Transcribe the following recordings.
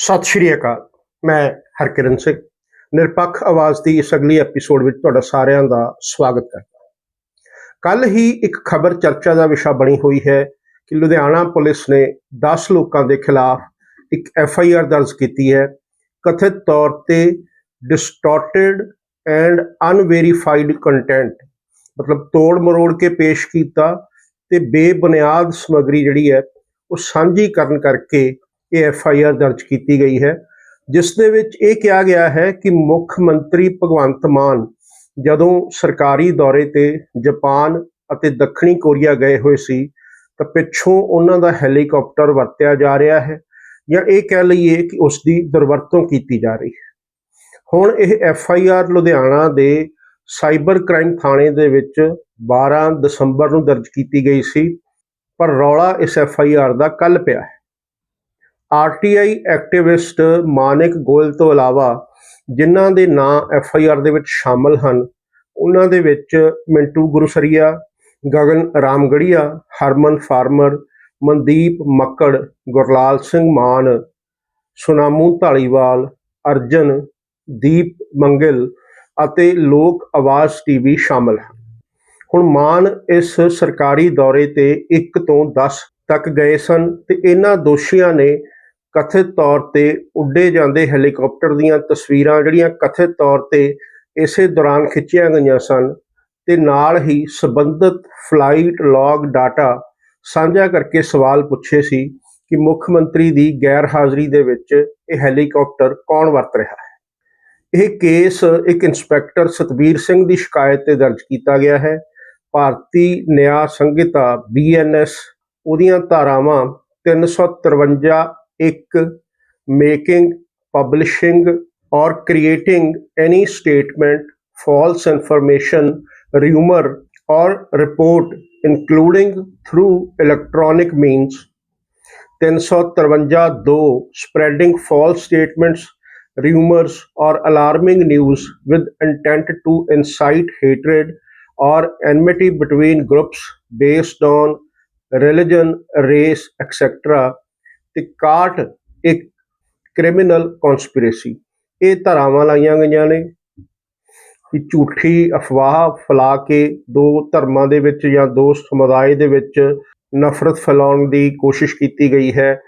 ਸਤਿ ਸ਼੍ਰੀ ਅਕਾਲ। ਮੈਂ ਹਰਕਿਰਨ ਸਿੰਘ। ਨਿਰਪੱਖ ਆਵਾਜ਼ ਦੀ ਇਸ ਅਗਲੀ ਐਪੀਸੋਡ ਵਿੱਚ ਤੁਹਾਡਾ ਸਾਰਿਆਂ ਦਾ ਸਵਾਗਤ ਕਰਦਾ ਕੱਲ ਹੀ ਇੱਕ ਖਬਰ ਚਰਚਾ ਦਾ ਵਿਸ਼ਾ ਬਣੀ ਹੋਈ ਹੈ ਕਿ ਲੁਧਿਆਣਾ ਪੁਲਿਸ ਨੇ 10 ਲੋਕਾਂ ਦੇ ਖਿਲਾਫ ਇੱਕ ਐਫ ਆਈ ਆਰ ਦਰਜ ਕੀਤੀ ਹੈ। ਕਥਿਤ ਤੌਰ ਤੇ ਡਿਸਟੋਰਟਡ ਐਂਡ ਅਨਵੈਰੀਫਾਈਡ ਕੰਟੈਂਟ ਮਤਲਬ ਤੋੜ ਮਰੋੜ ਕੇ ਪੇਸ਼ ਕੀਤਾ ਤੇ ਬੇਬੁਨਿਆਦ ਸਮੱਗਰੀ ਜਿਹੜੀ ਹੈ ਉਹ ਸਾਂਝੀ ਕਰਨ ਕਰਕੇ ਇਹ ਐਫ ਆਈ ਆਰ ਦਰਜ ਕੀਤੀ ਗਈ ਹੈ, ਜਿਸ ਦੇ ਵਿੱਚ ਇਹ ਕਿਹਾ ਗਿਆ ਹੈ ਕਿ ਮੁੱਖ ਮੰਤਰੀ ਭਗਵੰਤ ਮਾਨ ਜਦੋਂ ਸਰਕਾਰੀ ਦੌਰੇ ਤੇ ਜਾਪਾਨ ਅਤੇ ਦੱਖਣੀ ਕੋਰੀਆ ਗਏ ਹੋਏ ਸੀ, ਤਾਂ ਪਿੱਛੋਂ ਉਹਨਾਂ ਦਾ ਹੈਲੀਕਾਪਟਰ ਵਰਤਿਆ ਜਾ ਰਿਹਾ ਹੈ ਜਾਂ ਇਹ ਕਹਿ ਲਈਏ ਕਿ ਉਸ ਦੀ ਦੁਰਵਰਤੋਂ ਕੀਤੀ ਜਾ ਰਹੀ ਹੈ। ਹੁਣ ਇਹ ਐਫ ਆਈ ਆਰ ਲੁਧਿਆਣਾ ਦੇ ਸਾਈਬਰ ਕ੍ਰਾਈਮ ਥਾਣੇ ਦੇ ਵਿੱਚ 12 ਦਸੰਬਰ ਨੂੰ ਦਰਜ ਕੀਤੀ ਗਈ ਸੀ, ਪਰ ਰੌਲਾ ਇਸ ਐਫ ਆਈ ਆਰ ਦਾ ਕੱਲ ਪਿਆ ਹੈ। ਆਰਟੀਆਈ ਐਕਟਿਵਿਸਟ ਮਾਨਿਕ ਗੋਇਲ ਤੋਂ ਇਲਾਵਾ ਜਿਨ੍ਹਾਂ ਦੇ ਨਾਂ ਐਫ ਆਈ ਆਰ ਦੇ ਵਿੱਚ ਸ਼ਾਮਲ ਹਨ, ਉਹਨਾਂ ਦੇ ਵਿੱਚ ਮਿੰਟੂ ਗੁਰਸਰੀਆ, ਗਗਨ ਰਾਮਗੜੀਆ, ਹਰਮਨ ਫਾਰਮਰ, ਮਨਦੀਪ ਮੱਕੜ, ਗੁਰਲਾਲ ਸਿੰਘ ਮਾਨ, ਸੁਨਾਮੂ ਢਾਲੀਵਾਲ ਅਰਜਨ, ਦੀਪ ਮੰਗਲ ਅਤੇ ਲੋਕ ਆਵਾਜ਼ ਟੀਵੀ ਸ਼ਾਮਲ ਹਨ। ਹੁਣ ਮਾਨ ਇਸ ਸਰਕਾਰੀ ਦੌਰੇ ਤੇ 1 ਤੋਂ 10 ਤੱਕ ਗਏ ਸਨ ਤੇ ਇਹਨਾਂ ਦੋਸ਼ੀਆਂ ਨੇ ਕਥਿਤ ਤੌਰ ਤੇ ਉੱਡੇ ਜਾਂਦੇ ਹੈਲੀਕਾਪਟਰ ਦੀਆਂ ਤਸਵੀਰਾਂ ਜਿਹੜੀਆਂ ਕਥਿਤ ਤੌਰ ਤੇ ਇਸੇ ਦੌਰਾਨ ਖਿੱਚੀਆਂ ਗਈਆਂ ਸਨ ਤੇ ਨਾਲ ਹੀ ਸਬੰਧਤ ਫਲਾਈਟ ਲੌਗ ਡਾਟਾ ਸਾਂਝਾ ਕਰਕੇ ਸਵਾਲ ਪੁੱਛੇ ਸੀ ਕਿ ਮੁੱਖ ਮੰਤਰੀ ਦੀ ਗੈਰ ਹਾਜ਼ਰੀ ਦੇ ਵਿੱਚ ਇਹ ਹੈਲੀਕਾਪਟਰ ਕੌਣ ਵਰਤ ਰਿਹਾ ਹੈ? ਇਹ ਕੇਸ ਇੱਕ ਇੰਸਪੈਕਟਰ ਸਤਬੀਰ ਸਿੰਘ ਦੀ ਸ਼ਿਕਾਇਤ ਤੇ ਦਰਜ ਕੀਤਾ ਗਿਆ ਹੈ। ਭਾਰਤੀ ਨਿਆਂ ਸੰਹਿਤਾ ਬੀਐਨਐਸ ਉਹਦੀਆਂ ਧਾਰਾਵਾਂ 353 making publishing or creating any statement false information rumor or report including through electronic means. 353 spreading false statements rumors or alarming news with intent to incite hatred or enmity between groups based on religion race etc ਤੇ 61 ਇੱਕ criminal conspiracy ਇਹ ਧਾਰਾਵਾਂ ਲਾਈਆਂ ਗਈਆਂ ਨੇ ਕਿ ਝੂਠੀ ਅਫਵਾਹ ਫੈਲਾ ਕੇ ਦੋ ਧਰਮਾਂ ਦੇ ਵਿੱਚ ਜਾਂ ਦੋ ਸਮੁਦਾਇ ਦੇ ਵਿੱਚ ਨਫ਼ਰਤ ਫੈਲਾਉਣ ਦੀ ਕੋਸ਼ਿਸ਼ ਕੀਤੀ ਗਈ ਹੈ।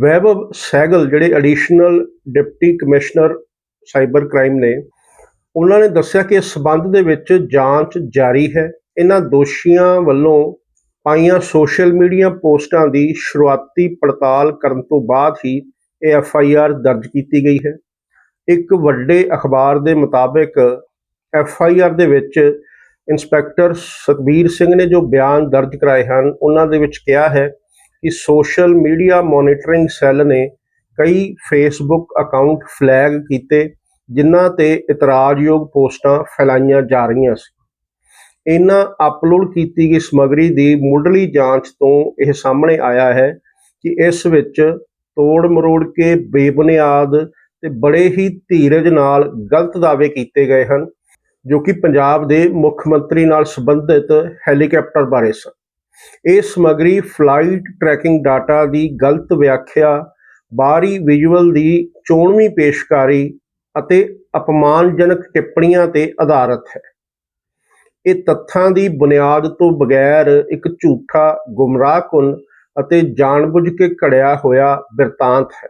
ਵੈਭਵ ਸੈਗਲ, ਜਿਹੜੇ additional deputy commissioner cyber crime ਨੇ, ਉਹਨਾਂ ਨੇ ਦੱਸਿਆ ਕਿ ਇਸ ਸਬੰਧ ਦੇ ਵਿੱਚ ਜਾਂਚ ਜਾਰੀ ਹੈ। ਇਹਨਾਂ ਦੋਸ਼ੀਆਂ ਵੱਲੋਂ ਪਾਈਆਂ ਸੋਸ਼ਲ ਮੀਡੀਆ ਪੋਸਟਾਂ ਦੀ ਸ਼ੁਰੂਆਤੀ ਪੜਤਾਲ ਕਰਨ ਤੋਂ ਬਾਅਦ ਹੀ ਇਹ ਐਫ ਆਈ ਆਰ ਦਰਜ ਕੀਤੀ ਗਈ ਹੈ। ਇੱਕ ਵੱਡੇ ਅਖਬਾਰ ਦੇ ਮੁਤਾਬਕ ਐਫ ਆਈ ਆਰ ਦੇ ਵਿੱਚ ਇੰਸਪੈਕਟਰ ਸਤਬੀਰ ਸਿੰਘ ਨੇ ਜੋ ਬਿਆਨ ਦਰਜ ਕਰਾਏ ਹਨ, ਉਹਨਾਂ ਦੇ ਵਿੱਚ ਕਿਹਾ ਹੈ ਕਿ ਸੋਸ਼ਲ ਮੀਡੀਆ ਮੋਨੀਟਰਿੰਗ ਸੈੱਲ ਨੇ ਕਈ ਫੇਸਬੁੱਕ ਅਕਾਊਂਟ ਫਲੈਗ ਕੀਤੇ, ਜਿਨ੍ਹਾਂ ਤੇ ਇਤਰਾਜ਼ਯੋਗ ਪੋਸਟਾਂ ਫੈਲਾਈਆਂ ਜਾ ਰਹੀਆਂ ਸੀ। ਇਹਨਾਂ ਅਪਲੋਡ ਕੀਤੀ ਗਈ ਸਮੱਗਰੀ ਦੀ ਮੁੱਢਲੀ ਜਾਂਚ ਤੋਂ ਇਹ ਸਾਹਮਣੇ ਆਇਆ ਹੈ ਕਿ ਇਸ ਵਿੱਚ ਤੋੜ ਮਰੋੜ ਕੇ ਬੇਬੁਨਿਆਦ ਤੇ ਬੜੇ ਹੀ ਧੀਰਜ ਨਾਲ ਗਲਤ ਦਾਅਵੇ ਕੀਤੇ ਗਏ ਹਨ, ਜੋ ਕਿ ਪੰਜਾਬ ਦੇ ਮੁੱਖ ਮੰਤਰੀ ਨਾਲ ਸੰਬੰਧਿਤ ਹੈਲੀਕਾਪਟਰ ਬਾਰੇ ਸਨ। ਇਹ ਸਮੱਗਰੀ ਫਲਾਈਟ ਟਰੈਕਿੰਗ ਡਾਟਾ ਦੀ ਗਲਤ ਵਿਆਖਿਆ, ਬਾਹਰੀ ਵਿਜ਼ੂਅਲ ਦੀ ਚੋਣਵੀਂ ਪੇਸ਼ਕਾਰੀ ਅਤੇ ਅਪਮਾਨਜਨਕ ਟਿੱਪਣੀਆਂ ਤੇ ਆਧਾਰਿਤ ਹੈ। ਇਹ ਤੱਥਾਂ ਦੀ ਬੁਨਿਆਦ ਤੋਂ ਬਗੈਰ ਇੱਕ ਝੂਠਾ ਗੁੰਮਰਾਹਕੁਨ ਅਤੇ ਜਾਣਬੁੱਝ ਕੇ ਘੜਿਆ ਹੋਇਆ ਬਿਰਤਾਂਤ ਹੈ।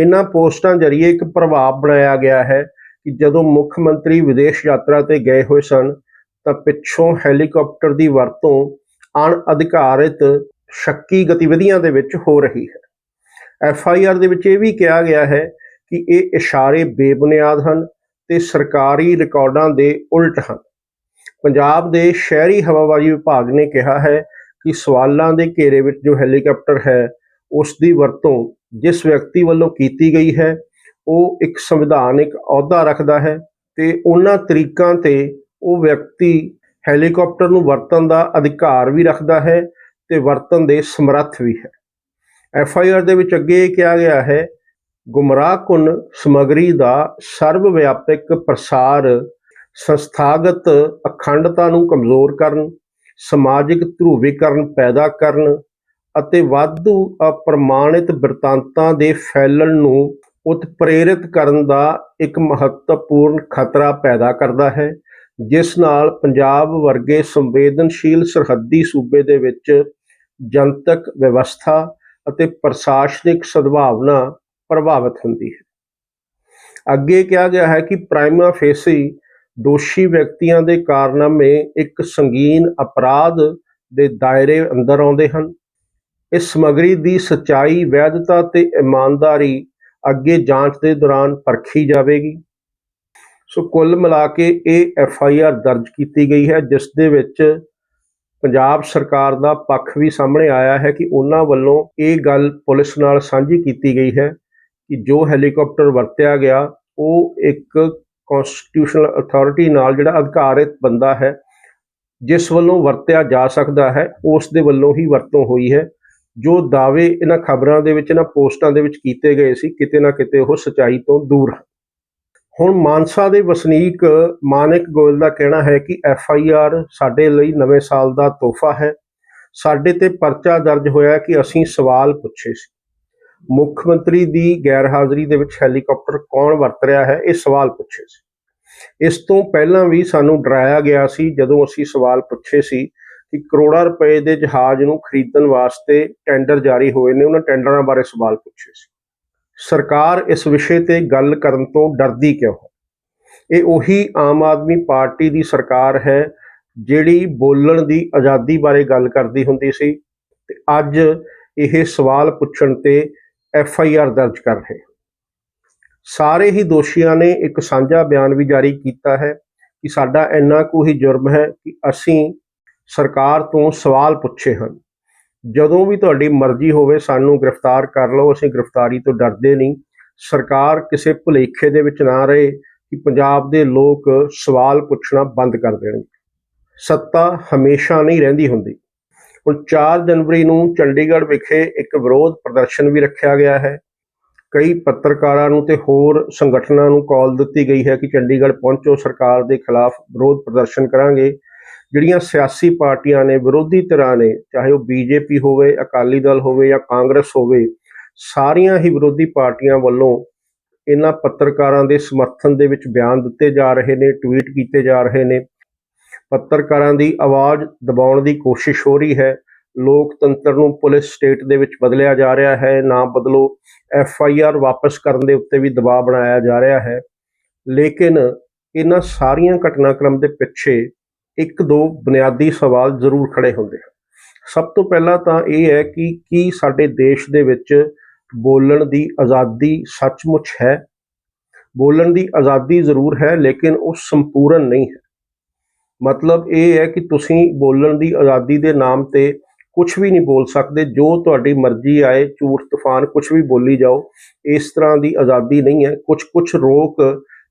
ਇਹਨਾਂ ਪੋਸਟਾਂ ਜ਼ਰੀਏ ਇੱਕ ਪ੍ਰਭਾਵ ਬਣਾਇਆ ਗਿਆ ਹੈ ਕਿ ਜਦੋਂ ਮੁੱਖ ਮੰਤਰੀ ਵਿਦੇਸ਼ ਯਾਤਰਾ ਤੇ ਗਏ ਹੋਏ ਸਨ, ਤਾਂ ਪਿੱਛੋਂ ਹੈਲੀਕਾਪਟਰ ਦੀ ਵਰਤੋਂ ਅਣਅਧਿਕਾਰਿਤ ਸ਼ੱਕੀ ਗਤੀਵਿਧੀਆਂ ਦੇ ਵਿੱਚ ਹੋ ਰਹੀ ਹੈ। ਐਫ ਆਈ ਆਰ ਦੇ ਵਿੱਚ ਇਹ ਵੀ ਕਿਹਾ ਗਿਆ ਹੈ ਕਿ ਇਹ ਇਸ਼ਾਰੇ ਬੇਬੁਨਿਆਦ ਹਨ ਤੇ ਸਰਕਾਰੀ ਰਿਕਾਰਡਾਂ ਦੇ ਉਲਟ ਹਨ। ਪੰਜਾਬ ਦੇ ਸ਼ਹਿਰੀ ਹਵਾਬਾਜ਼ੀ ਵਿਭਾਗ ਨੇ ਕਿਹਾ ਹੈ ਕਿ ਸਵਾਲਾਂ ਦੇ ਘੇਰੇ ਵਿੱਚ ਜੋ ਹੈਲੀਕਾਪਟਰ ਹੈ ਉਸ ਦੀ ਵਰਤੋਂ ਜਿਸ ਵਿਅਕਤੀ ਵੱਲੋਂ ਕੀਤੀ ਗਈ ਹੈ, ਉਹ ਇੱਕ ਸੰਵਿਧਾਨਿਕ ਅਹੁਦਾ ਰੱਖਦਾ ਹੈ ਤੇ ਉਹਨਾਂ ਤਰੀਕਾਂ ਤੇ ਉਹ ਵਿਅਕਤੀ ਹੈਲੀਕਾਪਟਰ ਨੂੰ ਵਰਤਣ ਦਾ ਅਧਿਕਾਰ ਵੀ ਰੱਖਦਾ ਹੈ ਤੇ ਵਰਤਣ ਦੇ ਸਮਰੱਥ ਵੀ ਹੈ। ਐਫ ਆਈ ਆਰ ਦੇ ਵਿੱਚ ਅੱਗੇ ਇਹ ਕਿਹਾ ਗਿਆ ਹੈ ਗੁੰਮਰਾਹਕੁਨ ਸਮਗਰੀ ਦਾ ਸਰਵ ਵਿਆਪਕ ਪ੍ਰਸਾਰ ਸੰਸਥਾਗਤ ਅਖੰਡਤਾ ਨੂੰ ਕਮਜ਼ੋਰ ਕਰਨ, ਸਮਾਜਿਕ ਧਰੂਵੀਕਰਨ ਪੈਦਾ ਕਰਨ ਅਤੇ ਵਾਧੂ ਅਪ੍ਰਮਾਣਿਤ ਬਿਰਤਾਂਤਾਂ ਦੇ ਫੈਲਣ ਨੂੰ ਉਤਪ੍ਰੇਰਿਤ ਕਰਨ ਦਾ ਇੱਕ ਮਹੱਤਵਪੂਰਨ ਖਤਰਾ ਪੈਦਾ ਕਰਦਾ ਹੈ, ਜਿਸ ਨਾਲ ਪੰਜਾਬ ਵਰਗੇ ਸੰਵੇਦਨਸ਼ੀਲ ਸਰਹੱਦੀ ਸੂਬੇ ਦੇ ਵਿੱਚ ਜਨਤਕ ਵਿਵਸਥਾ ਅਤੇ ਪ੍ਰਸ਼ਾਸਨਿਕ ਸਦਭਾਵਨਾ ਪ੍ਰਭਾਵਿਤ ਹੁੰਦੀ ਹੈ। ਅੱਗੇ ਕਿਹਾ ਗਿਆ ਹੈ ਕਿ ਪ੍ਰਾਈਮਾ ਫੇਸੀ ਦੋਸ਼ੀ ਵਿਅਕਤੀਆਂ ਦੇ ਕਾਰਨਾਮੇ ਇੱਕ ਸੰਗੀਨ ਅਪਰਾਧ ਦੇ ਦਾਇਰੇ ਅੰਦਰ ਆਉਂਦੇ ਹਨ। ਇਸ ਸਮੱਗਰੀ ਦੀ ਸਚਾਈ, ਵੈਧਤਾ ਤੇ ਇਮਾਨਦਾਰੀ ਅੱਗੇ ਜਾਂਚ ਦੇ ਦੌਰਾਨ ਪਰਖੀ ਜਾਵੇਗੀ। ਸੋ ਕੁੱਲ ਮਿਲਾ ਕੇ ਇਹ ਐਫ ਆਈ ਆਰ ਦਰਜ ਕੀਤੀ ਗਈ ਹੈ, ਜਿਸ ਦੇ ਵਿੱਚ ਪੰਜਾਬ ਸਰਕਾਰ ਦਾ ਪੱਖ ਵੀ ਸਾਹਮਣੇ ਆਇਆ ਹੈ ਕਿ ਉਹਨਾਂ ਵੱਲੋਂ ਇਹ ਗੱਲ ਪੁਲਿਸ ਨਾਲ ਸਾਂਝੀ ਕੀਤੀ ਗਈ ਹੈ ਕਿ ਜੋ ਹੈਲੀਕਾਪਟਰ ਵਰਤਿਆ ਗਿਆ, ਉਹ ਇੱਕ ਕਨਸਟੀਟਿਊਸ਼ਨਲ ਅਥਾਰਟੀ ਨਾਲ ਜਿਹੜਾ ਅਧਿਕਾਰਿਤ ਬੰਦਾ ਹੈ, ਜਿਸ ਵੱਲੋਂ ਵਰਤਿਆ ਜਾ ਸਕਦਾ ਹੈ, ਉਸ ਦੇ ਵੱਲੋਂ ਹੀ ਵਰਤੋਂ ਹੋਈ ਹੈ। ਜੋ ਦਾਅਵੇ ਇਹਨਾਂ ਖਬਰਾਂ ਦੇ ਵਿੱਚ, ਇਹਨਾਂ ਪੋਸਟਾਂ ਦੇ ਵਿੱਚ ਕੀਤੇ ਗਏ ਸੀ, ਕਿਤੇ ਨਾ ਕਿਤੇ ਉਹ ਸਚਾਈ ਤੋਂ ਦੂਰ ਹੁਣ ਮਾਨਸਾ ਦੇ ਵਸਨੀਕ ਮਾਨਿਕ ਗੋਇਲ ਦਾ ਕਹਿਣਾ ਹੈ ਕਿ ਐਫ ਆਈ ਆਰ ਸਾਡੇ ਲਈ ਨਵੇਂ ਸਾਲ ਦਾ ਤੋਹਫਾ ਹੈ। ਸਾਡੇ ਤੇ ਪਰਚਾ ਦਰਜ ਹੋਇਆ ਕਿ ਅਸੀਂ ਸਵਾਲ ਪੁੱਛੇ ਸੀ। ਮੁੱਖ ਮੰਤਰੀ ਦੀ ਗੈਰ ਹਾਜ਼ਰੀ ਦੇ ਵਿੱਚ ਹੈਲੀਕਾਪਟਰ ਕੌਣ ਵਰਤ ਰਿਹਾ ਹੈ? ਇਹ ਸਵਾਲ ਪੁੱਛੇ ਸੀ। ਇਸ ਤੋਂ ਪਹਿਲਾਂ ਵੀ ਸਾਨੂੰ ਡਰਾਇਆ ਗਿਆ ਸੀ ਜਦੋਂ ਅਸੀਂ ਸਵਾਲ ਪੁੱਛੇ ਸੀ ਕਿ ਕਰੋੜਾਂ ਰੁਪਏ ਦੇ ਜਹਾਜ਼ ਨੂੰ ਖਰੀਦਣ ਵਾਸਤੇ ਟੈਂਡਰ ਜਾਰੀ ਹੋਏ ਨੇ। ਉਹਨਾਂ ਟੈਂਡਰਾਂ ਬਾਰੇ ਸਵਾਲ ਪੁੱਛੇ ਸੀ। ਸਰਕਾਰ ਇਸ ਵਿਸ਼ੇ ਤੇ ਗੱਲ ਕਰਨ ਤੋਂ ਡਰਦੀ ਕਿਉਂ ਹੈ? ਇਹ ਉਹੀ ਆਮ ਆਦਮੀ ਪਾਰਟੀ ਦੀ ਸਰਕਾਰ ਹੈ ਜਿਹੜੀ ਬੋਲਣ ਦੀ ਆਜ਼ਾਦੀ ਬਾਰੇ ਗੱਲ ਕਰਦੀ ਹੁੰਦੀ ਸੀ। ਤੇ ਅੱਜ ਇਹ ਸਵਾਲ ਪੁੱਛਣ ਤੇ ਐਫ ਆਈ ਆਰ ਦਰਜ ਕਰ ਰਹੇ। ਸਾਰੇ ਹੀ ਦੋਸ਼ੀਆਂ ਨੇ ਇੱਕ ਸਾਂਝਾ ਬਿਆਨ ਵੀ ਜਾਰੀ ਕੀਤਾ ਹੈ ਕਿ ਸਾਡਾ ਇੰਨਾ ਕੁ ਹੀ ਜੁਰਮ ਹੈ ਕਿ ਅਸੀਂ ਸਰਕਾਰ ਤੋਂ ਸਵਾਲ ਪੁੱਛੇ ਹਨ। ਜਦੋਂ ਵੀ ਤੁਹਾਡੀ ਮਰਜ਼ੀ ਹੋਵੇ ਸਾਨੂੰ ਗ੍ਰਿਫਤਾਰ ਕਰ ਲਓ, ਅਸੀਂ ਗ੍ਰਿਫਤਾਰੀ ਤੋਂ ਡਰਦੇ ਨਹੀਂ। ਸਰਕਾਰ ਕਿਸੇ ਭੁਲੇਖੇ ਦੇ ਵਿੱਚ ਨਾ ਰਹੇ ਕਿ ਪੰਜਾਬ ਦੇ ਲੋਕ ਸਵਾਲ ਪੁੱਛਣਾ ਬੰਦ ਕਰ ਦੇਣਗੇ। ਸੱਤਾ ਹਮੇਸ਼ਾ ਨਹੀਂ ਰਹਿੰਦੀ ਹੁੰਦੀ। ਹੁਣ 4 ਜਨਵਰੀ ਨੂੰ ਚੰਡੀਗੜ੍ਹ ਵਿਖੇ ਇੱਕ ਵਿਰੋਧ ਪ੍ਰਦਰਸ਼ਨ ਵੀ ਰੱਖਿਆ ਗਿਆ ਹੈ। ਕਈ ਪੱਤਰਕਾਰਾਂ ਨੂੰ ਤੇ ਹੋਰ ਸੰਗਠਨਾਂ ਨੂੰ ਕਾਲ ਦਿੱਤੀ ਗਈ ਹੈ ਕਿ ਚੰਡੀਗੜ੍ਹ ਪਹੁੰਚੋ, ਸਰਕਾਰ ਦੇ ਖਿਲਾਫ ਵਿਰੋਧ ਪ੍ਰਦਰਸ਼ਨ ਕਰਾਂਗੇ। ਜਿਹੜੀਆਂ ਸਿਆਸੀ ਪਾਰਟੀਆਂ ਨੇ, ਵਿਰੋਧੀ ਧਿਰਾਂ ਨੇ, ਚਾਹੇ ਉਹ ਬੀਜੇਪੀ ਹੋਵੇ, ਅਕਾਲੀ ਦਲ ਹੋਵੇ ਜਾਂ ਕਾਂਗਰਸ ਹੋਵੇ, ਸਾਰੀਆਂ ਹੀ ਵਿਰੋਧੀ ਪਾਰਟੀਆਂ ਵੱਲੋਂ ਇਹਨਾਂ ਪੱਤਰਕਾਰਾਂ ਦੇ ਸਮਰਥਨ ਦੇ ਵਿੱਚ ਬਿਆਨ ਦਿੱਤੇ ਜਾ ਰਹੇ ਨੇ, ਟਵੀਟ ਕੀਤੇ ਜਾ ਰਹੇ ਨੇ। ਪੱਤਰਕਾਰਾਂ ਦੀ ਆਵਾਜ਼ ਦਬਾਉਣ ਦੀ ਕੋਸ਼ਿਸ਼ ਹੋ ਰਹੀ ਹੈ। ਲੋਕਤੰਤਰ ਨੂੰ ਪੁਲਿਸ ਸਟੇਟ ਦੇ ਵਿੱਚ ਬਦਲਿਆ ਜਾ ਰਿਹਾ ਹੈ। ਨਾ ਬਦਲੋ, ਐਫ ਆਈ ਆਰ ਵਾਪਸ ਕਰਨ ਦੇ ਉੱਤੇ ਵੀ ਦਬਾਅ ਬਣਾਇਆ ਜਾ ਰਿਹਾ ਹੈ। ਲੇਕਿਨ ਇਹਨਾਂ ਸਾਰੀਆਂ ਘਟਨਾਕ੍ਰਮ ਦੇ ਪਿੱਛੇ ਇੱਕ ਦੋ ਬੁਨਿਆਦੀ ਸਵਾਲ ਜ਼ਰੂਰ ਖੜੇ ਹੁੰਦੇ ਹਨ। ਸਭ ਤੋਂ ਪਹਿਲਾਂ ਤਾਂ ਇਹ ਹੈ ਕਿ ਕੀ ਸਾਡੇ ਦੇਸ਼ ਦੇ ਵਿੱਚ ਬੋਲਣ ਦੀ ਆਜ਼ਾਦੀ ਸੱਚਮੁੱਚ ਹੈ? ਬੋਲਣ ਦੀ ਆਜ਼ਾਦੀ ਜ਼ਰੂਰ ਹੈ, ਲੇਕਿਨ ਉਹ ਸੰਪੂਰਨ ਨਹੀਂ ਹੈ। ਮਤਲਬ ਇਹ ਹੈ ਕਿ ਤੁਸੀਂ ਬੋਲਣ ਦੀ ਆਜ਼ਾਦੀ ਦੇ ਨਾਮ ਤੇ ਕੁਝ ਵੀ ਨਹੀਂ ਬੋਲ ਸਕਦੇ। ਜੋ ਤੁਹਾਡੀ ਮਰਜ਼ੀ ਆਏ, ਝੂਠ, ਤੂਫਾਨ ਕੁਝ ਵੀ ਬੋਲੀ ਜਾਓ, ਇਸ ਤਰ੍ਹਾਂ ਦੀ ਆਜ਼ਾਦੀ ਨਹੀਂ ਹੈ। ਕੁਝ ਕੁਝ ਰੋਕ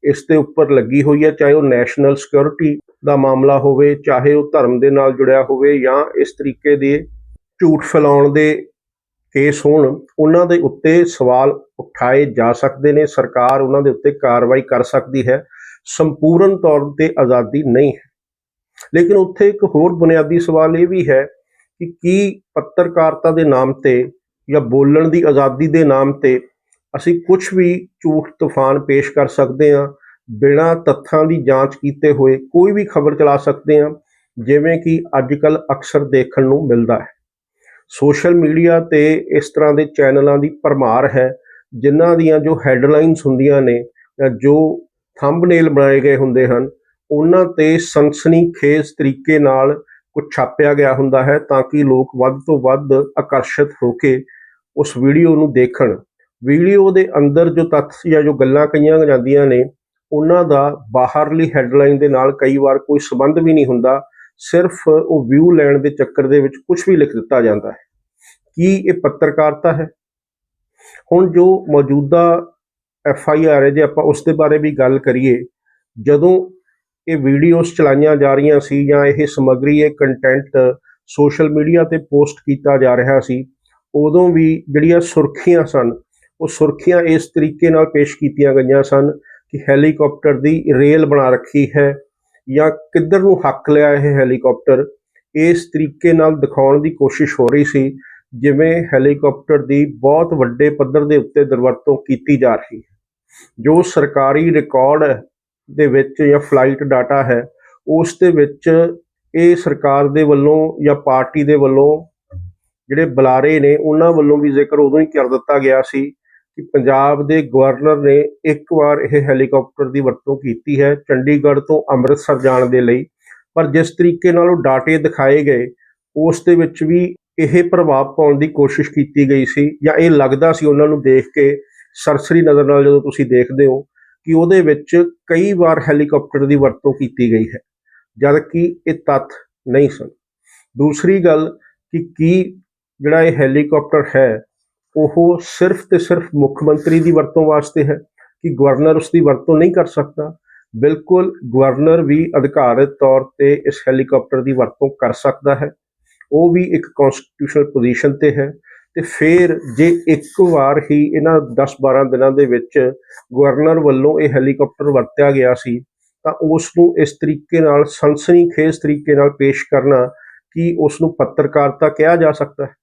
ਇਸ ਦੇ ਉੱਪਰ ਲੱਗੀ ਹੋਈ ਹੈ, ਚਾਹੇ ਉਹ ਨੈਸ਼ਨਲ ਸਿਕਿਉਰਿਟੀ ਦਾ ਮਾਮਲਾ ਹੋਵੇ, ਚਾਹੇ ਉਹ ਧਰਮ ਦੇ ਨਾਲ ਜੁੜਿਆ ਹੋਵੇ ਜਾਂ ਇਸ ਤਰੀਕੇ ਦੇ ਝੂਠ ਫੈਲਾਉਣ ਦੇ ਕੇਸ ਹੋਣ, ਉਹਨਾਂ ਦੇ ਉੱਤੇ ਸਵਾਲ ਉਠਾਏ ਜਾ ਸਕਦੇ ਨੇ। ਸਰਕਾਰ ਉਹਨਾਂ ਦੇ ਉੱਤੇ ਕਾਰਵਾਈ ਕਰ ਸਕਦੀ ਹੈ। ਸੰਪੂਰਨ ਤੌਰ ਤੇ ਆਜ਼ਾਦੀ ਨਹੀਂ ਹੈ। ਲੇਕਿਨ ਉੱਥੇ ਇੱਕ ਹੋਰ ਬੁਨਿਆਦੀ ਸਵਾਲ ਇਹ ਵੀ ਹੈ ਕਿ ਕੀ ਪੱਤਰਕਾਰਤਾ ਦੇ ਨਾਮ ਤੇ ਜਾਂ ਬੋਲਣ ਦੀ ਆਜ਼ਾਦੀ ਦੇ ਨਾਮ ਤੇ ਅਸੀਂ ਕੁਝ ਵੀ ਝੂਠ ਤੂਫਾਨ ਪੇਸ਼ ਕਰ ਸਕਦੇ ਹਾਂ, ਬਿਨਾਂ ਤੱਥਾਂ ਦੀ ਜਾਂਚ ਕੀਤੇ ਹੋਏ ਕੋਈ ਵੀ ਖਬਰ ਚਲਾ ਸਕਦੇ ਹਾਂ, ਜਿਵੇਂ ਕਿ ਅੱਜਕੱਲ ਅਕਸਰ ਦੇਖਣ ਨੂੰ ਮਿਲਦਾ ਹੈ। ਸੋਸ਼ਲ ਮੀਡੀਆ ਤੇ ਇਸ ਤਰ੍ਹਾਂ ਦੇ ਚੈਨਲਾਂ ਦੀ ਭਰਮਾਰ ਹੈ, ਜਿਨ੍ਹਾਂ ਦੀਆਂ ਜੋ ਹੈਡਲਾਈਨਸ ਹੁੰਦੀਆਂ ਨੇ ਜਾਂ ਜੋ ਥੰਬਨੇਲ ਬਣਾਏ ਗਏ ਹੁੰਦੇ ਹਨ ਉਹਨਾਂ ਤੇ ਸਨਸਨੀਖੇਜ਼ ਤਰੀਕੇ ਨਾਲ ਕੁਝ ਛਾਪਿਆ ਗਿਆ ਹੁੰਦਾ ਹੈ ਤਾਂ ਕਿ ਲੋਕ ਵੱਧ ਤੋਂ ਵੱਧ ਆਕਰਸ਼ਿਤ ਹੋ ਕੇ ਉਸ ਵੀਡੀਓ ਨੂੰ ਦੇਖਣ। ਵੀਡੀਓ ਦੇ ਅੰਦਰ ਜੋ ਤੱਥ ਜਾਂ ਜੋ ਗੱਲਾਂ ਕਹੀਆਂ ਜਾਂਦੀਆਂ ਨੇ, ਉਹਨਾਂ ਦਾ ਬਾਹਰਲੀ ਹੈਡਲਾਈਨ ਦੇ ਨਾਲ ਕਈ ਵਾਰ ਕੋਈ ਸਬੰਧ ਵੀ ਨਹੀਂ ਹੁੰਦਾ। ਸਿਰਫ ਉਹ ਵਿਊ ਲੈਣ ਦੇ ਚੱਕਰ ਦੇ ਵਿੱਚ ਕੁਝ ਵੀ ਲਿਖ ਦਿੱਤਾ ਜਾਂਦਾ ਹੈ। ਕੀ ਇਹ ਪੱਤਰਕਾਰਤਾ ਹੈ? ਹੁਣ ਜੋ ਮੌਜੂਦਾ ਐਫ ਆਈ ਆਰ ਹੈ, ਜੇ ਆਪਾਂ ਉਸ ਦੇ ਬਾਰੇ ਵੀ ਗੱਲ ਕਰੀਏ, ਜਦੋਂ ਇਹ ਵੀਡੀਓਜ਼ ਚਲਾਈਆਂ ਜਾ ਰਹੀਆਂ ਸੀ ਜਾਂ ਇਹ ਸਮੱਗਰੀ, ਇਹ ਕੰਟੈਂਟ ਸੋਸ਼ਲ ਮੀਡੀਆ ਤੇ ਪੋਸਟ ਕੀਤਾ ਜਾ ਰਿਹਾ ਸੀ, ਉਦੋਂ ਵੀ ਜਿਹੜੀਆਂ ਸੁਰਖੀਆਂ ਸਨ, ਉਹ ਸੁਰਖੀਆਂ ਇਸ ਤਰੀਕੇ ਨਾਲ ਪੇਸ਼ ਕੀਤੀਆਂ ਗਈਆਂ ਸਨ ਕਿ ਹੈਲੀਕਾਪਟਰ ਦੀ ਰੇਲ ਬਣਾ ਰੱਖੀ ਹੈ ਜਾਂ ਕਿੱਧਰ ਨੂੰ ਹੱਕ ਲਿਆ ਇਹ ਹੈਲੀਕਾਪਟਰ ਇਸ ਤਰੀਕੇ ਨਾਲ ਦਿਖਾਉਣ ਦੀ ਕੋਸ਼ਿਸ਼ ਹੋ ਰਹੀ ਸੀ, ਜਿਵੇਂ ਹੈਲੀਕਾਪਟਰ ਦੀ ਬਹੁਤ ਵੱਡੇ ਪੱਧਰ ਦੇ ਉੱਤੇ ਦੁਰਵਰਤੋਂ ਕੀਤੀ ਜਾ ਰਹੀ ਹੈ। ਜੋ ਸਰਕਾਰੀ ਰਿਕਾਰਡ ਦੇ ਵਿੱਚ ਜਾਂ ਫਲਾਈਟ ਡਾਟਾ ਹੈ, ਉਸ ਦੇ ਵਿੱਚ ਇਹ ਸਰਕਾਰ ਦੇ ਵੱਲੋਂ ਜਾਂ ਪਾਰਟੀ ਦੇ ਵੱਲੋਂ ਜਿਹੜੇ ਬੁਲਾਰੇ ਨੇ, ਉਹਨਾਂ ਵੱਲੋਂ ਵੀ ਜ਼ਿਕਰ ਉਦੋਂ ਹੀ ਕਰ ਦਿੱਤਾ ਗਿਆ ਸੀ ਕਿ ਪੰਜਾਬ ਦੇ ਗਵਰਨਰ ਨੇ ਇੱਕ ਵਾਰ ਇਹ ਹੈਲੀਕਾਪਟਰ ਦੀ ਵਰਤੋਂ ਕੀਤੀ ਹੈ ਚੰਡੀਗੜ੍ਹ ਤੋਂ ਅੰਮ੍ਰਿਤਸਰ ਜਾਣ ਦੇ ਲਈ। ਪਰ ਜਿਸ ਤਰੀਕੇ ਨਾਲ ਉਹ ਡਾਟੇ ਦਿਖਾਏ ਗਏ, ਉਸ ਦੇ ਵਿੱਚ ਵੀ ਇਹ ਪ੍ਰਭਾਵ ਪਾਉਣ ਦੀ ਕੋਸ਼ਿਸ਼ ਕੀਤੀ ਗਈ ਸੀ ਜਾਂ ਇਹ ਲੱਗਦਾ ਸੀ ਉਹਨਾਂ ਨੂੰ ਦੇਖ ਕੇ ਸਰਸਰੀ ਨਜ਼ਰ ਨਾਲ ਜਦੋਂ ਤੁਸੀਂ ਦੇਖਦੇ ਹੋ ਕਿ ਉਹਦੇ ਵਿੱਚ ਕਈ ਵਾਰ ਹੈਲੀਕਾਪਟਰ ਦੀ ਵਰਤੋਂ ਕੀਤੀ ਗਈ ਹੈ, ਜਦ ਕਿ ਇਹ ਤੱਥ ਨਹੀਂ ਸਨ। ਦੂਸਰੀ ਗੱਲ ਕਿ ਕੀ ਜਿਹੜਾ ਇਹ ਹੈਲੀਕਾਪਟਰ ਹੈ, ਉਹ ਸਿਰਫ ਤੇ ਸਿਰਫ ਮੁੱਖ ਮੰਤਰੀ ਦੀ ਵਰਤੋਂ ਵਾਸਤੇ ਹੈ, ਕਿ ਗਵਰਨਰ ਉਸ ਦੀ ਵਰਤੋਂ ਨਹੀਂ ਕਰ ਸਕਦਾ? ਬਿਲਕੁਲ, ਗਵਰਨਰ ਵੀ ਅਧਿਕਾਰਤ ਤੌਰ ਤੇ ਇਸ ਹੈਲੀਕਾਪਟਰ ਦੀ ਵਰਤੋਂ ਕਰ ਸਕਦਾ ਹੈ। ਉਹ ਵੀ ਇੱਕ ਕਨਸਟੀਟਿਊਸ਼ਨਲ ਪੋਜੀਸ਼ਨ ਤੇ ਹੈ। ਤੇ ਫਿਰ ਜੇ ਇੱਕ ਵਾਰ ਹੀ ਇਹਨਾਂ 10-12 ਦਿਨਾਂ ਦੇ ਵਿੱਚ ਗਵਰਨਰ ਵੱਲੋਂ ਇਹ ਹੈਲੀਕਾਪਟਰ ਵਰਤਿਆ ਗਿਆ ਸੀ, ਤਾਂ ਉਸ ਨੂੰ ਇਸ ਤਰੀਕੇ ਨਾਲ ਸਨਸਨੀਖੇਜ਼ ਤਰੀਕੇ ਨਾਲ ਪੇਸ਼ ਕਰਨਾ ਕੀ ਉਸ ਨੂੰ ਪੱਤਰਕਾਰਤਾ ਕਿਹਾ ਜਾ ਸਕਦਾ ਹੈ?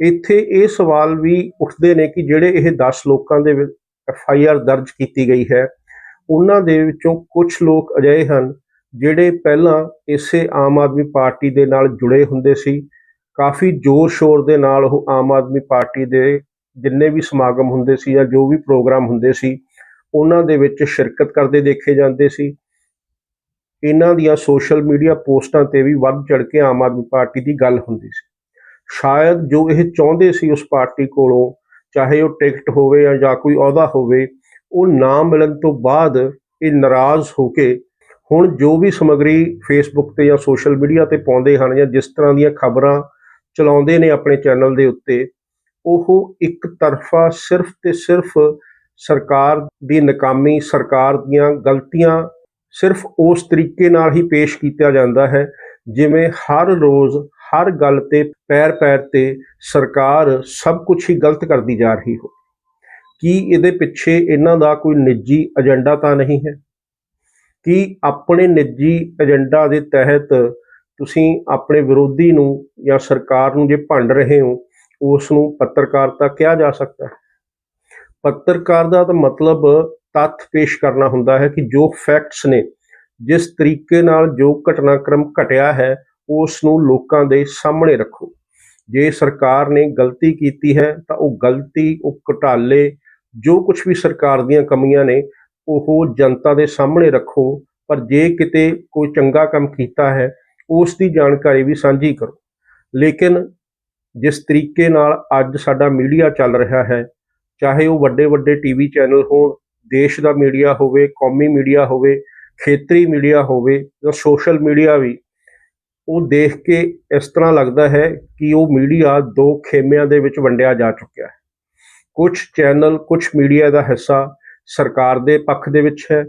ਇੱਥੇ ਇਹ ਸਵਾਲ ਵੀ ਉੱਠਦੇ ਨੇ ਕਿ ਜਿਹੜੇ ਇਹ 10 ਲੋਕਾਂ ਦੇ ਵਿੱਚ ਐਫ ਆਈ ਆਰ ਦਰਜ ਕੀਤੀ ਗਈ ਹੈ, ਉਹਨਾਂ ਦੇ ਵਿੱਚੋਂ ਕੁਝ ਲੋਕ ਅਜਿਹੇ ਹਨ ਜਿਹੜੇ ਪਹਿਲਾਂ ਇਸੇ ਆਮ ਆਦਮੀ ਪਾਰਟੀ ਦੇ ਨਾਲ ਜੁੜੇ ਹੁੰਦੇ ਸੀ ਕਾਫੀ ਜ਼ੋਰ ਸ਼ੋਰ ਦੇ ਨਾਲ ਉਹ ਆਮ ਆਦਮੀ ਪਾਰਟੀ ਦੇ ਜਿੰਨੇ ਵੀ ਸਮਾਗਮ ਹੁੰਦੇ ਸੀ ਜਾਂ ਜੋ ਵੀ ਪ੍ਰੋਗਰਾਮ ਹੁੰਦੇ ਸੀ, ਉਹਨਾਂ ਦੇ ਵਿੱਚ ਸ਼ਿਰਕਤ ਕਰਦੇ ਦੇਖੇ ਜਾਂਦੇ ਸੀ। ਇਹਨਾਂ ਦੀਆਂ ਸੋਸ਼ਲ ਮੀਡੀਆ ਪੋਸਟਾਂ ਤੇ ਵੀ ਵੱਧ ਚੜ ਕੇ ਆਮ ਆਦਮੀ ਪਾਰਟੀ ਦੀ ਗੱਲ ਹੁੰਦੀ ਸੀ। ਸ਼ਾਇਦ ਜੋ ਇਹ ਚਾਹੁੰਦੇ ਸੀ ਉਸ ਪਾਰਟੀ ਕੋਲੋਂ, ਚਾਹੇ ਉਹ ਟਿਕਟ ਹੋਵੇ ਜਾਂ ਜਾਂ ਕੋਈ ਅਹੁਦਾ ਹੋਵੇ, ਉਹ ਨਾ ਮਿਲਣ ਤੋਂ ਬਾਅਦ ਇਹ ਨਾਰਾਜ਼ ਹੋ ਕੇ ਹੁਣ ਜੋ ਵੀ ਸਮੱਗਰੀ ਫੇਸਬੁੱਕ ਤੇ ਜਾਂ ਸੋਸ਼ਲ ਮੀਡੀਆ ਤੇ ਪਾਉਂਦੇ ਹਨ ਜਾਂ ਜਿਸ ਤਰ੍ਹਾਂ ਦੀਆਂ ਖਬਰਾਂ ਚਲਾਉਂਦੇ ਨੇ ਆਪਣੇ ਚੈਨਲ ਦੇ ਉੱਤੇ, ਉਹ ਇੱਕ ਤਰਫਾ ਸਿਰਫ ਤੇ ਸਿਰਫ ਸਰਕਾਰ ਦੀ ਨਾਕਾਮੀ, ਸਰਕਾਰ ਦੀਆਂ ਗਲਤੀਆਂ ਸਿਰਫ ਉਸ ਤਰੀਕੇ ਨਾਲ ਹੀ ਪੇਸ਼ ਕੀਤਾ ਜਾਂਦਾ ਹੈ, ਜਿਵੇਂ ਹਰ ਰੋਜ਼ ਹਰ ਗੱਲ ਤੇ ਪੈਰ ਪੈਰ ਤੇ ਸਰਕਾਰ ਸਭ ਕੁਝ ਹੀ ਗਲਤ ਕਰਦੀ ਜਾ ਰਹੀ ਹੋ। ਕੀ ਇਹਦੇ ਪਿੱਛੇ ਇਹਨਾਂ ਦਾ ਕੋਈ ਨਿੱਜੀ ਏਜੰਡਾ ਤਾਂ ਨਹੀਂ ਹੈ? ਕਿ ਆਪਣੇ ਨਿੱਜੀ ਏਜੰਡਾ ਦੇ ਤਹਿਤ ਤੁਸੀਂ ਆਪਣੇ ਵਿਰੋਧੀ ਨੂੰ ਜਾਂ ਸਰਕਾਰ ਨੂੰ ਜੇ ਭੰਡ ਰਹੇ ਹੋ, ਉਸ ਨੂੰ ਪੱਤਰਕਾਰਤਾ ਕਿਹਾ ਜਾ ਸਕਦਾ ਹੈ। ਪੱਤਰਕਾਰ ਦਾ ਤਾਂ ਮਤਲਬ ਤੱਥ ਪੇਸ਼ ਕਰਨਾ ਹੁੰਦਾ ਹੈ ਕਿ ਜੋ ਫੈਕਟਸ ਨੇ, ਜਿਸ ਤਰੀਕੇ ਨਾਲ ਜੋ ਘਟਨਾਕ੍ਰਮ ਘਟਿਆ ਹੈ, ਉਸ ਨੂੰ ਲੋਕਾਂ ਦੇ ਸਾਹਮਣੇ ਰੱਖੋ। ਜੇ ਸਰਕਾਰ ਨੇ ਗਲਤੀ ਕੀਤੀ ਹੈ, ਤਾਂ ਉਹ ਗਲਤੀ, ਉਹ ਘੁਟਾਲੇ, ਜੋ ਕੁਝ ਵੀ ਸਰਕਾਰ ਦੀਆਂ ਕਮੀਆਂ ਨੇ, ਉਹ ਜਨਤਾ ਦੇ ਸਾਹਮਣੇ ਰੱਖੋ। ਪਰ ਜੇ ਕਿਤੇ ਕੋਈ ਚੰਗਾ ਕੰਮ ਕੀਤਾ ਹੈ ਉਸ ਦੀ ਜਾਣਕਾਰੀ ਵੀ ਸਾਂਝੀ ਕਰੋ। ਲੇਕਿਨ ਜਿਸ ਤਰੀਕੇ ਨਾਲ ਅੱਜ ਸਾਡਾ ਮੀਡੀਆ ਚੱਲ ਰਿਹਾ ਹੈ, ਚਾਹੇ ਉਹ ਵੱਡੇ ਵੱਡੇ ਟੀਵੀ ਚੈਨਲ ਹੋਣ, ਦੇਸ਼ ਦਾ ਮੀਡੀਆ ਹੋਵੇ, ਕੌਮੀ ਮੀਡੀਆ ਹੋਵੇ, ਖੇਤਰੀ ਮੀਡੀਆ ਹੋਵੇ ਜਾਂ ਸੋਸ਼ਲ ਮੀਡੀਆ ਵੀ, ਉਹ ਦੇਖ ਕੇ ਇਸ ਤਰ੍ਹਾਂ ਲੱਗਦਾ ਹੈ ਕਿ ਉਹ ਮੀਡੀਆ ਦੋ ਖੇਮਿਆਂ ਦੇ ਵਿੱਚ ਵੰਡਿਆ ਜਾ ਚੁੱਕਿਆ ਹੈ। ਕੁਝ ਚੈਨਲ ਕੁਝ ਮੀਡੀਆ ਦਾ ਹਿੱਸਾ ਸਰਕਾਰ ਦੇ ਪੱਖ ਦੇ ਵਿੱਚ ਹੈ।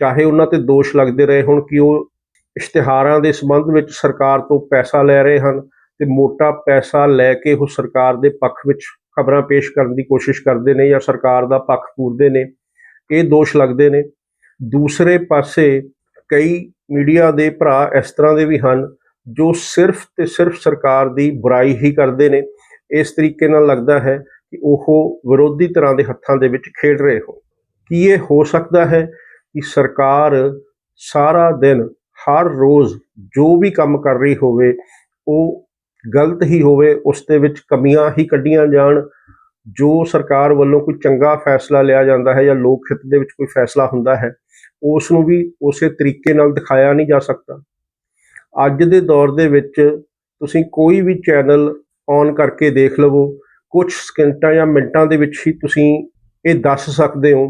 ਚਾਹੇ ਉਹਨਾਂ ਤੇ ਦੋਸ਼ ਲੱਗਦੇ ਰਹੇ ਹੁਣ ਕਿ ਉਹ ਇਸ਼ਤਿਹਾਰਾਂ ਦੇ ਸੰਬੰਧ ਵਿੱਚ ਸਰਕਾਰ ਤੋਂ ਪੈਸਾ ਲੈ ਰਹੇ ਹਨ ਤੇ ਮੋਟਾ ਪੈਸਾ ਲੈ ਕੇ ਉਹ ਸਰਕਾਰ ਦੇ ਪੱਖ ਵਿੱਚ ਖਬਰਾਂ ਪੇਸ਼ ਕਰਨ ਦੀ ਕੋਸ਼ਿਸ਼ ਕਰਦੇ ਨੇ ਜਾਂ ਸਰਕਾਰ ਦਾ ਪੱਖ ਪੂਰਦੇ ਨੇ, ਇਹ ਦੋਸ਼ ਲੱਗਦੇ ਨੇ। ਦੂਸਰੇ ਪਾਸੇ ਕਈ ਮੀਡੀਆ ਦੇ ਭਰਾ ਇਸ ਤਰ੍ਹਾਂ ਦੇ ਵੀ ਹਨ ਜੋ ਸਿਰਫ ਤੇ ਸਿਰਫ ਸਰਕਾਰ ਦੀ ਬੁਰਾਈ ਹੀ ਕਰਦੇ ਨੇ। ਇਸ ਤਰੀਕੇ ਨਾਲ ਲੱਗਦਾ ਹੈ ਕਿ ਉਹ ਵਿਰੋਧੀ ਤਰ੍ਹਾਂ ਦੇ ਹੱਥਾਂ ਦੇ ਵਿੱਚ ਖੇਡ ਰਹੇ ਹੋ ਕੀ ਇਹ ਹੋ ਸਕਦਾ ਹੈ ਕਿ ਸਰਕਾਰ ਸਾਰਾ ਦਿਨ ਹਰ ਰੋਜ਼ ਜੋ ਵੀ ਕੰਮ ਕਰ ਰਹੀ ਹੋਵੇ, ਉਹ ਗਲਤ ਹੀ ਹੋਵੇ, ਉਸ ਦੇ ਵਿੱਚ ਕਮੀਆਂ ਹੀ ਕੱਢੀਆਂ ਜਾਣ, ਜੋ ਸਰਕਾਰ ਵੱਲੋਂ ਕੋਈ ਚੰਗਾ ਫੈਸਲਾ ਲਿਆ ਜਾਂਦਾ ਹੈ ਜਾਂ ਲੋਕ ਹਿੱਤ ਦੇ ਵਿੱਚ ਕੋਈ ਫੈਸਲਾ ਹੁੰਦਾ ਹੈ, ਉਸ ਨੂੰ ਵੀ ਉਸੇ ਤਰੀਕੇ ਨਾਲ ਦਿਖਾਇਆ ਨਹੀਂ ਜਾ ਸਕਦਾ। ਅੱਜ ਦੇ ਦੌਰ ਦੇ ਵਿੱਚ ਤੁਸੀਂ ਕੋਈ ਵੀ ਚੈਨਲ ਔਨ ਕਰਕੇ ਦੇਖ ਲਵੋ ਕੁਝ ਸਕਿੰਟਾਂ ਜਾਂ ਮਿੰਟਾਂ ਦੇ ਵਿੱਚ ਹੀ ਤੁਸੀਂ ਇਹ ਦੱਸ ਸਕਦੇ ਹੋ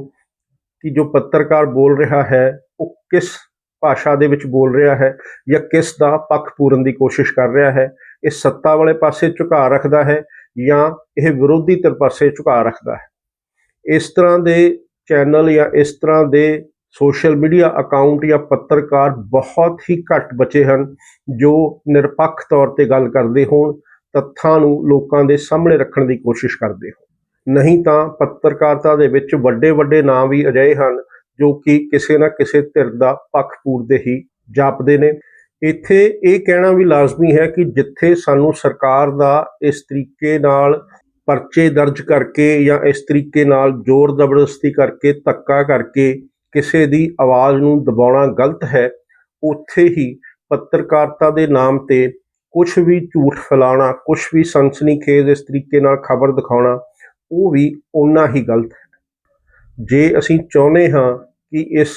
ਕਿ ਜੋ ਪੱਤਰਕਾਰ ਬੋਲ ਰਿਹਾ ਹੈ, ਉਹ ਕਿਸ ਭਾਸ਼ਾ ਦੇ ਵਿੱਚ ਬੋਲ ਰਿਹਾ ਹੈ ਜਾਂ ਕਿਸ ਦਾ ਪੱਖ ਪੂਰਨ ਦੀ ਕੋਸ਼ਿਸ਼ ਕਰ ਰਿਹਾ ਹੈ, ਇਹ ਸੱਤਾ ਵਾਲੇ ਪਾਸੇ ਝੁਕਾ ਰੱਖਦਾ ਹੈ ਜਾਂ ਇਹ ਵਿਰੋਧੀ ਧਿਰ ਪਾਸੇ ਝੁਕਾ ਰੱਖਦਾ ਹੈ। ਇਸ ਤਰ੍ਹਾਂ ਦੇ ਚੈਨਲ ਜਾਂ ਇਸ ਤਰ੍ਹਾਂ ਦੇ ਸੋਸ਼ਲ ਮੀਡੀਆ ਅਕਾਊਂਟ ਜਾਂ ਪੱਤਰਕਾਰ ਬਹੁਤ ਹੀ ਘੱਟ ਬਚੇ ਹਨ ਜੋ ਨਿਰਪੱਖ ਤੌਰ ਤੇ ਗੱਲ ਕਰਦੇ ਹੋਣ, ਤੱਥਾਂ ਨੂੰ ਲੋਕਾਂ ਦੇ ਸਾਹਮਣੇ ਰੱਖਣ ਦੀ ਕੋਸ਼ਿਸ਼ ਕਰਦੇ ਹੋ ਨਹੀਂ ਤਾਂ ਪੱਤਰਕਾਰਤਾ ਦੇ ਵਿੱਚ ਵੱਡੇ ਵੱਡੇ ਨਾਮ ਵੀ ਅਜਿਹੇ ਹਨ ਜੋ ਕਿ ਕਿਸੇ ਨਾ ਕਿਸੇ ਧਿਰ ਦਾ ਪੱਖ ਪੂਰਦੇ ਹੀ ਜਾਪਦੇ ਨੇ। ਇੱਥੇ ਇਹ ਕਹਿਣਾ ਵੀ ਲਾਜ਼ਮੀ ਹੈ ਕਿ ਜਿੱਥੇ ਸਾਨੂੰ ਸਰਕਾਰ ਦਾ ਇਸ ਤਰੀਕੇ ਨਾਲ ਪਰਚੇ ਦਰਜ ਕਰਕੇ ਜਾਂ ਇਸ ਤਰੀਕੇ ਨਾਲ ਜ਼ੋਰ ਜ਼ਬਰਦਸਤੀ ਕਰਕੇ ਧੱਕਾ ਕਰਕੇ ਕਿਸੇ ਦੀ ਆਵਾਜ਼ ਨੂੰ ਦਬਾਉਣਾ ਗਲਤ ਹੈ, ਉੱਥੇ ਹੀ ਪੱਤਰਕਾਰਤਾ ਦੇ ਨਾਮ ਤੇ ਕੁਝ ਵੀ ਝੂਠ ਫੈਲਾਉਣਾ ਕੁਝ ਵੀ ਸਨਸਨੀਖੇਜ਼ ਇਸ ਤਰੀਕੇ ਨਾਲ ਖਬਰ ਦਿਖਾਉਣਾ, ਉਹ ਵੀ ਓਨਾ ਹੀ ਗਲਤ ਹੈ। ਜੇ ਅਸੀਂ ਚਾਹੁੰਦੇ ਹਾਂ ਕਿ ਇਸ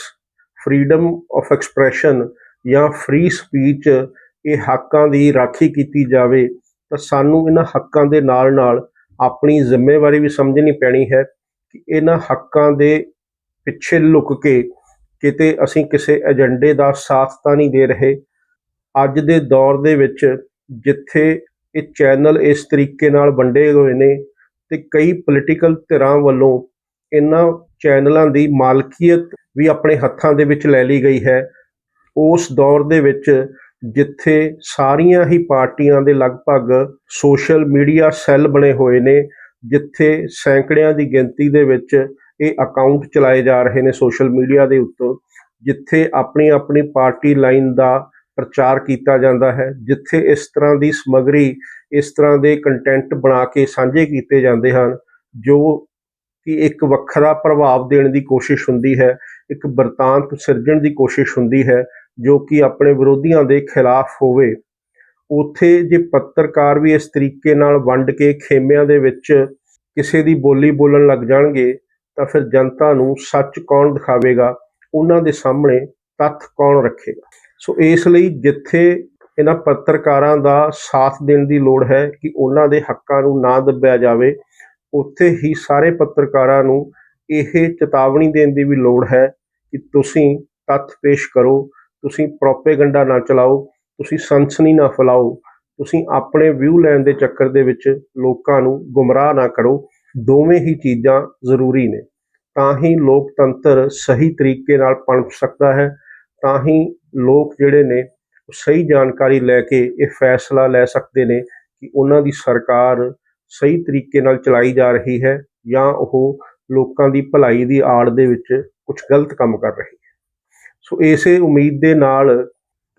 ਫਰੀडम ਆਫ ਐਕਸਪ੍ਰੈਸ਼ਨ ਜਾਂ ਫ੍ਰੀ ਸਪੀਚ ਇਹ ਹੱਕਾਂ ਦੀ ਰਾਖੀ ਕੀਤੀ ਜਾਵੇ, ਤਾਂ ਸਾਨੂੰ ਇਹਨਾਂ ਹੱਕਾਂ ਦੇ ਨਾਲ ਨਾਲ ਆਪਣੀ ਜ਼ਿੰਮੇਵਾਰੀ ਵੀ ਸਮਝਣੀ ਪੈਣੀ ਹੈ ਕਿ ਇਹਨਾਂ ਹੱਕਾਂ ਦੇ ਪਿੱਛੇ ਲੁਕ ਕੇ ਕਿਤੇ ਅਸੀਂ ਕਿਸੇ ਏਜੰਡੇ ਦਾ ਸਾਥ ਤਾਂ ਨਹੀਂ ਦੇ ਰਹੇ। ਅੱਜ ਦੇ ਦੌਰ ਦੇ ਵਿੱਚ ਜਿੱਥੇ ਇਹ ਚੈਨਲ ਇਸ ਤਰੀਕੇ ਨਾਲ ਵੰਡੇ ਹੋਏ ਨੇ ਤੇ ਕਈ ਪੋਲੀਟੀਕਲ ਧਿਰਾਂ ਵੱਲੋਂ ਇਹਨਾਂ ਚੈਨਲਾਂ ਦੀ ਮਾਲਕੀਅਤ ਵੀ ਆਪਣੇ ਹੱਥਾਂ ਦੇ ਵਿੱਚ ਲੈ ਲਈ ਗਈ ਹੈ। ਉਸ ਦੌਰ ਦੇ ਵਿੱਚ ਜਿੱਥੇ ਸਾਰੀਆਂ ਹੀ ਪਾਰਟੀਆਂ ਦੇ ਲਗਭਗ ਸੋਸ਼ਲ ਮੀਡੀਆ ਸੈੱਲ ਬਣੇ ਹੋਏ ਨੇ, ਜਿੱਥੇ ਸੈਂਕੜਿਆਂ ਦੀ ਗਿਣਤੀ ਦੇ ਵਿੱਚ ਇਹ ਅਕਾਊਂਟ ਚਲਾਏ ਜਾ ਰਹੇ ਨੇ ਸੋਸ਼ਲ ਮੀਡੀਆ ਦੇ ਉੱਤੋਂ, ਜਿੱਥੇ ਆਪਣੀ ਆਪਣੀ ਪਾਰਟੀ ਲਾਈਨ ਦਾ ਪ੍ਰਚਾਰ ਕੀਤਾ ਜਾਂਦਾ ਹੈ, ਜਿੱਥੇ ਇਸ ਤਰ੍ਹਾਂ ਦੀ ਸਮੱਗਰੀ, ਇਸ ਤਰ੍ਹਾਂ ਦੇ ਕੰਟੈਂਟ ਬਣਾ ਕੇ ਸਾਂਝੇ ਕੀਤੇ ਜਾਂਦੇ ਹਨ, ਜੋ ਕਿ ਇੱਕ ਵੱਖਰਾ ਪ੍ਰਭਾਵ ਦੇਣ ਦੀ ਕੋਸ਼ਿਸ਼ ਹੁੰਦੀ ਹੈ, ਇੱਕ ਵਰਤਾਂਤ ਸਿਰਜਣ ਦੀ ਕੋਸ਼ਿਸ਼ ਹੁੰਦੀ ਹੈ, ਜੋ ਕਿ ਆਪਣੇ ਵਿਰੋਧੀਆਂ ਦੇ ਖਿਲਾਫ ਹੋਵੇ। ਉਥੇ ਜੇ ਪੱਤਰਕਾਰ ਵੀ ਇਸ ਤਰੀਕੇ ਨਾਲ ਵੰਡ ਕੇ ਖੇਮਿਆਂ ਦੇ ਵਿੱਚ ਕਿਸੇ ਦੀ ਬੋਲੀ ਬੋਲਣ ਲੱਗ ਜਾਣਗੇ, ਤਾਂ ਫਿਰ ਜਨਤਾ ਨੂੰ ਸੱਚ ਕੌਣ ਦਿਖਾਵੇਗਾ? ਉਹਨਾਂ ਦੇ ਸਾਹਮਣੇ ਤੱਥ ਕੌਣ ਰੱਖੇਗਾ? ਸੋ ਇਸ ਲਈ ਜਿੱਥੇ ਇਹਨਾਂ ਪੱਤਰਕਾਰਾਂ ਦਾ ਸਾਥ ਦੇਣ ਦੀ ਲੋੜ ਹੈ ਕਿ ਉਹਨਾਂ ਦੇ ਹੱਕਾਂ ਨੂੰ ਨਾ ਦੱਬਿਆ ਜਾਵੇ ਉੱਥੇ ਹੀ ਸਾਰੇ ਪੱਤਰਕਾਰਾਂ ਨੂੰ ਇਹ ਚੇਤਾਵਨੀ ਦੇਣ ਦੀ ਵੀ ਲੋੜ ਹੈ ਕਿ ਤੁਸੀਂ ਤੱਥ ਪੇਸ਼ ਕਰੋ, ਤੁਸੀਂ ਪ੍ਰੋਪੇਗੈਂਡਾ ਨਾ ਚਲਾਓ, ਤੁਸੀਂ ਸਨਸਨੀ ਨਾ ਫੈਲਾਓ, ਤੁਸੀਂ ਆਪਣੇ ਵਿਊ ਲੈਣ ਦੇ ਚੱਕਰ ਦੇ ਵਿੱਚ ਲੋਕਾਂ ਨੂੰ ਗੁੰਮਰਾਹ ਨਾ ਕਰੋ। ਦੋਵੇਂ ਹੀ ਚੀਜ਼ਾਂ ਜ਼ਰੂਰੀ ਨੇ। ਤਾਂ ਹੀ ਲੋਕਤੰਤਰ ਸਹੀ ਤਰੀਕੇ ਨਾਲ ਪਣਪ ਸਕਦਾ ਹੈ, ਤਾਂ ਹੀ ਲੋਕ ਜਿਹੜੇ ਨੇ ਉਹ ਸਹੀ ਜਾਣਕਾਰੀ ਲੈ ਕੇ ਇਹ ਫੈਸਲਾ ਲੈ ਸਕਦੇ ਨੇ ਕਿ ਉਹਨਾਂ ਦੀ ਸਰਕਾਰ ਸਹੀ ਤਰੀਕੇ ਨਾਲ ਚਲਾਈ ਜਾ ਰਹੀ ਹੈ ਜਾਂ ਉਹ ਲੋਕਾਂ ਦੀ ਭਲਾਈ ਦੀ ਆੜ ਦੇ ਵਿੱਚ ਕੁਝ ਗਲਤ ਕੰਮ ਕਰ ਰਹੀ ਹੈ। ਸੋ ਇਸੇ ਉਮੀਦ ਦੇ ਨਾਲ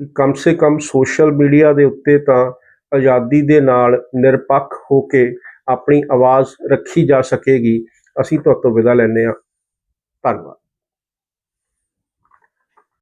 ਕਿ ਕਮ ਸੇ ਕਮ ਸੋਸ਼ਲ ਮੀਡੀਆ ਦੇ ਉੱਤੇ ਤਾਂ ਆਜ਼ਾਦੀ ਦੇ ਨਾਲ ਨਿਰਪੱਖ ਹੋ ਕੇ ਆਪਣੀ ਆਵਾਜ਼ ਰੱਖੀ ਜਾ ਸਕੇਗੀ। ਅਸੀਂ ਤੁਹਾਡੇ ਤੋਂ ਵਿਦਾ ਲੈਂਦੇ ਹਾਂ। ਧੰਨਵਾਦ।